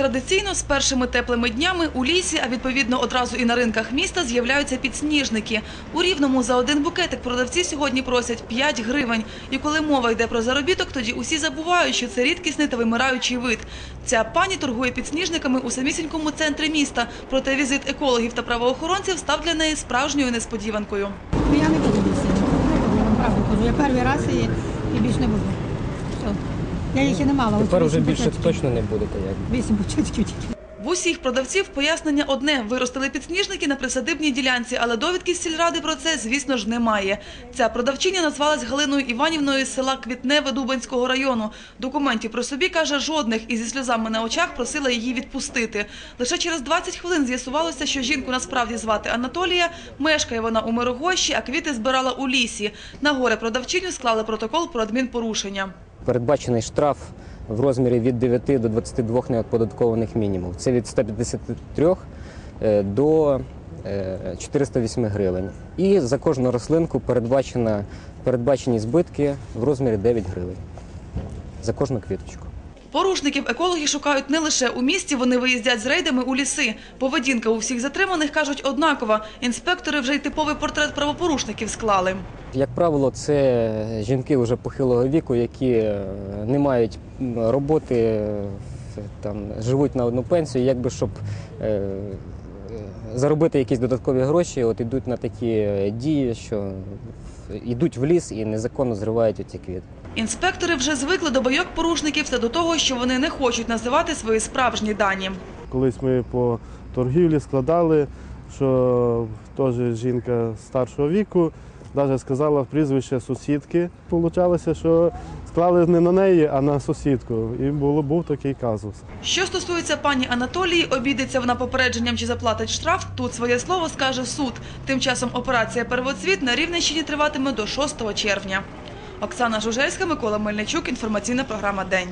Традиційно з першими теплими днями у лісі, а відповідно одразу і на ринках міста з'являються підсніжники. У Рівному за один букетик продавці сьогодні просять 5 гривень. І коли мова йде про заробіток, тоді усі забувають, що це рідкісний та вимираючий вид. Ця пані торгує підсніжниками у самісінькому центрі міста. Проте візит екологів та правоохоронців став для неї справжньою несподіванкою. Ну, я не буду. Я. Я перший раз і більше не буду. Все. Я їх і не мала. Тепер вже більше точно не будете. Як. Вісім початків тільки. В усіх продавців пояснення одне – виростили підсніжники на присадибній ділянці, але довідки з сільради про це, звісно ж, немає. Ця продавчиня назвалась Галиною Іванівною з села Квітневе Дубанського району. Документів про собі, каже, жодних і зі сльозами на очах просила її відпустити. Лише через 20 хвилин з'ясувалося, що жінку насправді звати Анатолія, мешкає вона у Мирогощі, а квіти збирала у лісі. На горе продавчиню склали протокол про адмінпорушення. Передбачений штраф в розмірі від 9 до 22 неоподаткованих мінімумів. Це від 153 е, до е, 408 гривень. І за кожну рослинку передбачені збитки в розмірі 9 гривень. За кожну квіточку. Порушників екологи шукають не лише у місті, вони виїздять з рейдами у ліси. Поведінка у всіх затриманих, кажуть, однакова. Інспектори вже й типовий портрет правопорушників склали. Як правило, це жінки вже похилого віку, які е, не мають роботи, е, там, живуть на одну пенсію, якби щоб е, заробити якісь додаткові гроші, от йдуть на такі е, дії, що йдуть в ліс і незаконно зривають оці квіти. Інспектори вже звикли до бойок порушників та до того, що вони не хочуть називати свої справжні дані. Колись ми по торгівлі складали, що теж жінка старшого віку, навіть сказала прізвище сусідки. Получалося, що склали не на неї, а на сусідку. І було, був такий казус. Що стосується пані Анатолії, обійдеться вона попередженням чи заплатить штраф, тут своє слово скаже суд. Тим часом операція «Первоцвіт» на Рівненщині триватиме до 6 червня. Оксана Жужельська, Микола Мельничук, інформаційна програма «День».